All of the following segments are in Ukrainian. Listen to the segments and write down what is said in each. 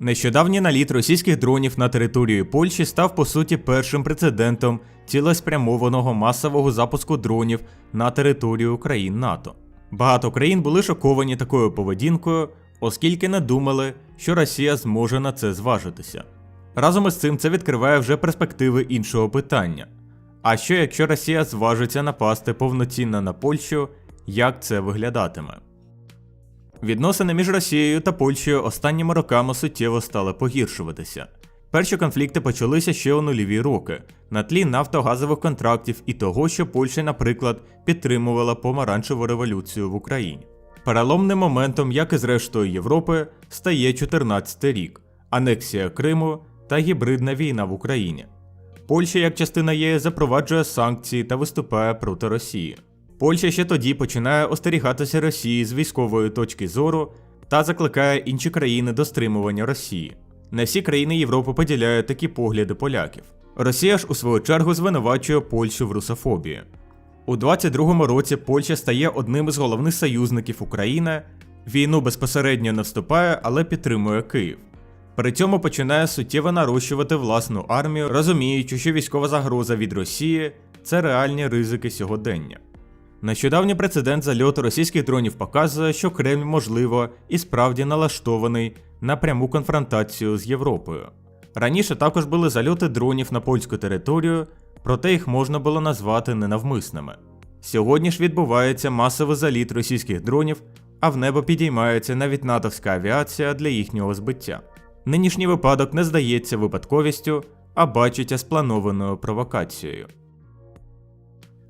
Нещодавній наліт російських дронів на територію Польщі став по суті першим прецедентом цілеспрямованого масового запуску дронів на територію країн НАТО. Багато країн були шоковані такою поведінкою, оскільки не думали, що Росія зможе на це зважитися. Разом із цим це відкриває вже перспективи іншого питання. А що якщо Росія зважиться напасти повноцінно на Польщу, як це виглядатиме? Відносини між Росією та Польщею останніми роками суттєво стали погіршуватися. Перші конфлікти почалися ще у нульові роки на тлі нафтогазових контрактів і того, що Польща, наприклад, підтримувала помаранчеву революцію в Україні. Переломним моментом, як і з рештою Європи, стає 14 рік, анексія Криму та гібридна війна в Україні. Польща, як частина ЄС, запроваджує санкції та виступає проти Росії. Польща ще тоді починає остерігатися Росії з військової точки зору та закликає інші країни до стримування Росії. Не всі країни Європи поділяють такі погляди поляків. Росія ж у свою чергу звинувачує Польщу в русофобії. У 22-му році Польща стає одним із головних союзників України. Війну безпосередньо не вступає, але підтримує Київ. При цьому починає суттєво нарощувати власну армію, розуміючи, що військова загроза від Росії це реальні ризики сьогодення. Нещодавній прецедент зальоту російських дронів показує, що Кремль, можливо, і справді налаштований на пряму конфронтацію з Європою. Раніше також були зальоти дронів на польську територію, проте їх можна було назвати ненавмисними. Сьогодні ж відбувається масовий заліт російських дронів, а в небо підіймається навіть натовська авіація для їхнього збиття. Нинішній випадок не здається випадковістю, а бачиться спланованою провокацією.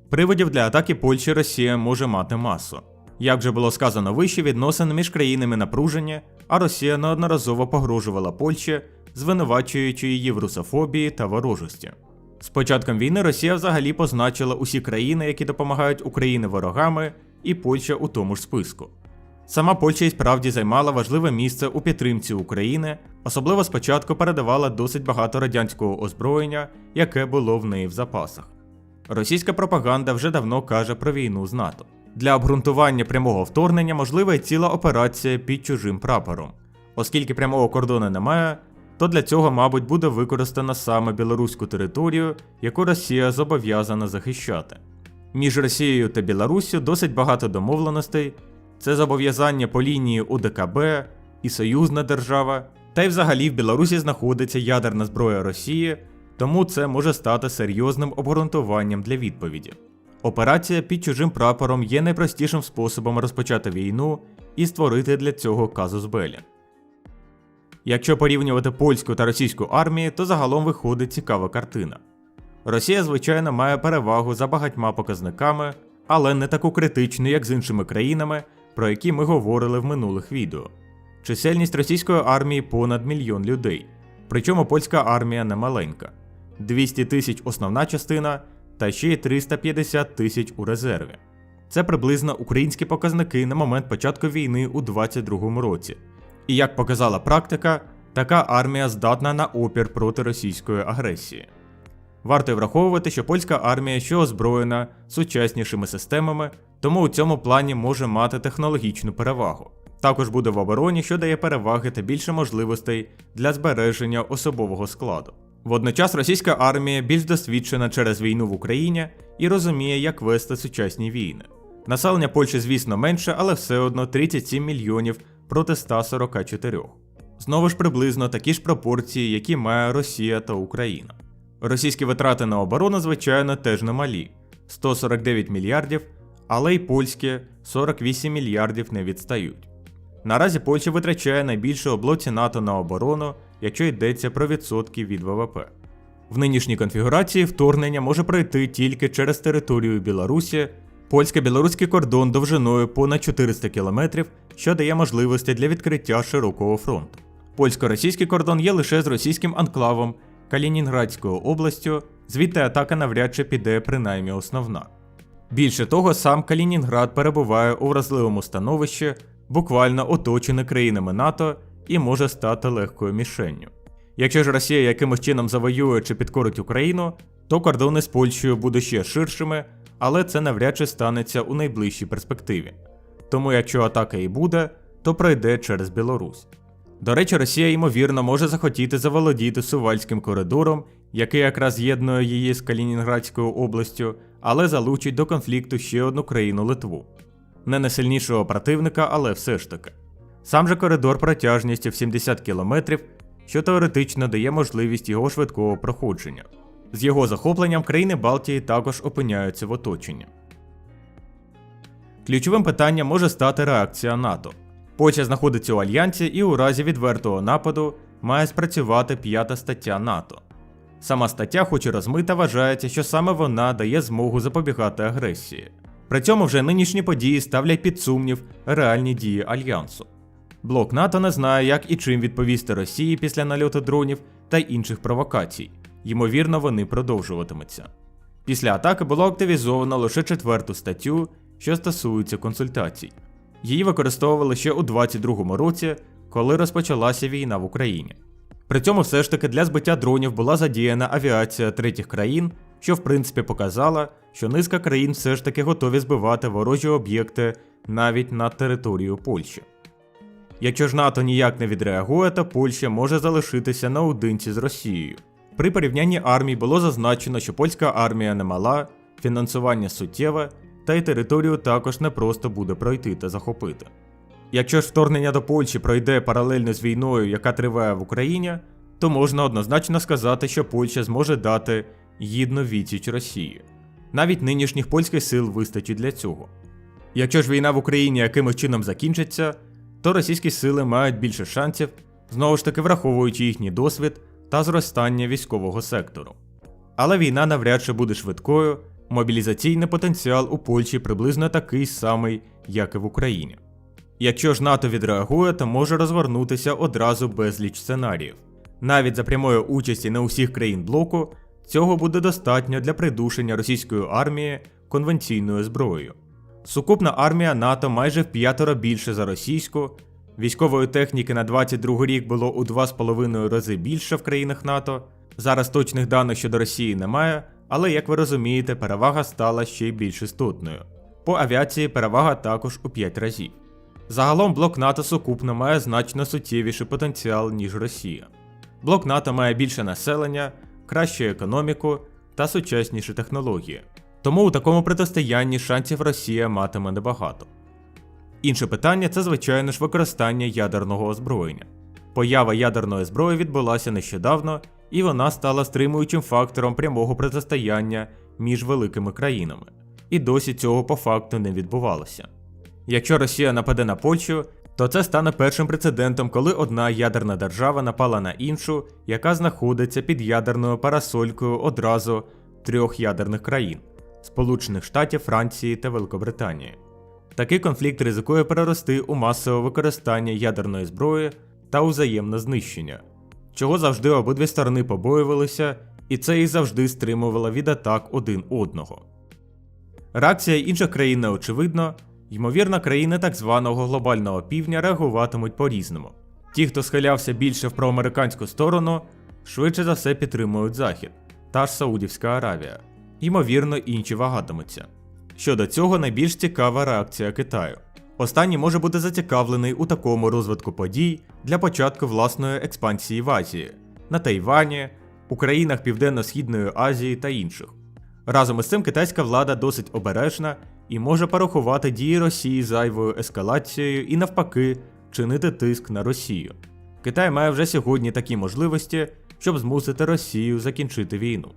Приводів для атаки Польщі Росія може мати масу. Як вже було сказано вище, відносини між країнами напружені, а Росія неодноразово погрожувала Польщі, звинувачуючи її в русофобії та ворожості. З початком війни Росія взагалі позначила усі країни, які допомагають Україні ворогами, і Польща у тому ж списку. Сама Польща і справді займала важливе місце у підтримці України, особливо спочатку передавала досить багато радянського озброєння, яке було в неї в запасах. Російська пропаганда вже давно каже про війну з НАТО. Для обґрунтування прямого вторгнення можлива і ціла операція під чужим прапором. Оскільки прямого кордону немає, то для цього, мабуть, буде використано саме білоруську територію, яку Росія зобов'язана захищати. Між Росією та Білоруссю досить багато домовленостей, це зобов'язання по лінії УДКБ і союзна держава, та й взагалі в Білорусі знаходиться ядерна зброя Росії, тому це може стати серйозним обґрунтуванням для відповіді. Операція під чужим прапором є найпростішим способом розпочати війну і створити для цього казус белі. Якщо порівнювати польську та російську армії, то загалом виходить цікава картина. Росія, звичайно, має перевагу за багатьма показниками, але не таку критичну, як з іншими країнами, про які ми говорили в минулих відео. Чисельність російської армії понад мільйон людей, причому польська армія не маленька. 200 тисяч основна частина та ще й 350 тисяч у резерві. Це приблизно українські показники на момент початку війни у 2022 році. І як показала практика, така армія здатна на опір проти російської агресії. Варто враховувати, що польська армія ще озброєна сучаснішими системами, тому у цьому плані може мати технологічну перевагу. Також буде в обороні, що дає переваги та більше можливостей для збереження особового складу. Водночас російська армія більш досвідчена через війну в Україні і розуміє, як вести сучасні війни. Населення Польщі, звісно, менше, але все одно 37 мільйонів проти 144. Знову ж приблизно такі ж пропорції, які має Росія та Україна. Російські витрати на оборону, звичайно, теж немалі 149 мільярдів, але й польські 48 мільярдів не відстають. Наразі Польща витрачає найбільше у блоці НАТО на оборону, якщо йдеться про відсотки від ВВП. В нинішній конфігурації вторгнення може пройти тільки через територію Білорусі, польсько-білоруський кордон довжиною понад 400 км, що дає можливості для відкриття широкого фронту. Польсько-російський кордон є лише з російським анклавом Калінінградською областю, звідти атака навряд чи піде принаймні основна. Більше того, сам Калінінград перебуває у вразливому становищі, буквально оточений країнами НАТО і може стати легкою мішенню. Якщо ж Росія якимось чином завоює чи підкорить Україну, то кордони з Польщею будуть ще ширшими, але це навряд чи станеться у найближчій перспективі. Тому якщо атака і буде, то пройде через Білорусь. До речі, Росія ймовірно може захотіти заволодіти Сувальським коридором, який якраз з'єднує її з Калінінградською областю, але залучить до конфлікту ще одну країну Литву. Не найсильнішого противника, але все ж таки. Сам же коридор протяжністю в 70 км, що теоретично дає можливість його швидкого проходження. З його захопленням країни Балтії також опиняються в оточенні. Ключовим питанням може стати реакція НАТО. Польща знаходиться у альянсі і у разі відвертого нападу має спрацювати п'ята стаття НАТО. Сама стаття, хоч і розмита, вважається, що саме вона дає змогу запобігати агресії. При цьому вже нинішні події ставлять під сумнів реальні дії альянсу. Блок НАТО не знає, як і чим відповісти Росії після нальоту дронів та інших провокацій. Ймовірно, вони продовжуватимуться. Після атаки було активізовано лише четверту статтю, що стосується консультацій. Її використовували ще у 22-му році, коли розпочалася війна в Україні. При цьому все ж таки для збиття дронів була задіяна авіація третіх країн, що в принципі показала, що низка країн все ж таки готові збивати ворожі об'єкти навіть на територію Польщі. Якщо ж НАТО ніяк не відреагує, то Польща може залишитися наодинці з Росією. При порівнянні армій було зазначено, що польська армія немала, фінансування суттєве, та й територію також не просто буде пройти та захопити. Якщо ж вторгнення до Польщі пройде паралельно з війною, яка триває в Україні, то можна однозначно сказати, що Польща зможе дати гідну відсіч Росії. Навіть нинішніх польських сил вистачить для цього. Якщо ж війна в Україні якимось чином закінчиться, то російські сили мають більше шансів, знову ж таки враховуючи їхній досвід та зростання військового сектору. Але війна навряд чи буде швидкою, мобілізаційний потенціал у Польщі приблизно такий самий, як і в Україні. Якщо ж НАТО відреагує, то може розгорнутися одразу безліч сценаріїв. Навіть за прямої участі не усіх країн блоку цього буде достатньо для придушення російської армії конвенційною зброєю. Сукупна армія НАТО майже в п'ятеро більше за російську, військової техніки на 22 рік було у 2,5 рази більше в країнах НАТО. Зараз точних даних щодо Росії немає, але як ви розумієте, перевага стала ще й більш істотною. По авіації перевага також у 5 разів. Загалом блок НАТО сукупно має значно суттєвіший потенціал, ніж Росія. Блок НАТО має більше населення, кращу економіку та сучасніші технології. Тому у такому протистоянні шансів Росія матиме небагато. Інше питання це, звичайно ж, використання ядерного озброєння. Поява ядерної зброї відбулася нещодавно, і вона стала стримуючим фактором прямого протистояння між великими країнами. І досі цього по факту не відбувалося. Якщо Росія нападе на Польщу, то це стане першим прецедентом, коли одна ядерна держава напала на іншу, яка знаходиться під ядерною парасолькою одразу трьох ядерних країн Сполучених Штатів, Франції та Великобританії. Такий конфлікт ризикує перерости у масове використання ядерної зброї та взаємне знищення, чого завжди обидві сторони побоювалися, і це їх завжди стримувало від атак один одного. Реакція інших країн не очевидна, ймовірно, країни так званого глобального півдня реагуватимуть по-різному. Ті, хто схилявся більше в проамериканську сторону, швидше за все підтримують Захід, та ж Саудівська Аравія. Ймовірно, інші вагатимуться. Щодо цього найбільш цікава реакція Китаю. Останній може бути зацікавлений у такому розвитку подій для початку власної експансії в Азії, на Тайвані, у країнах Південно-Східної Азії та інших. Разом із цим китайська влада досить обережна і може порахувати дії Росії зайвою ескалацією і навпаки чинити тиск на Росію. Китай має вже сьогодні такі можливості, щоб змусити Росію закінчити війну.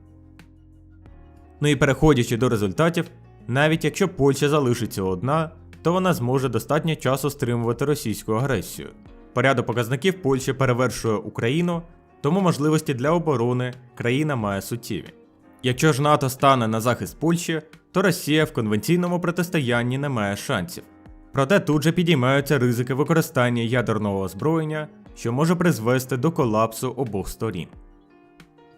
Ну і переходячи до результатів, навіть якщо Польща залишиться одна, то вона зможе достатньо часу стримувати російську агресію. Порядок показників Польщі перевершує Україну, тому можливості для оборони країна має суттєві. Якщо ж НАТО стане на захист Польщі, то Росія в конвенційному протистоянні не має шансів. Проте тут же підіймаються ризики використання ядерного озброєння, що може призвести до колапсу обох сторін.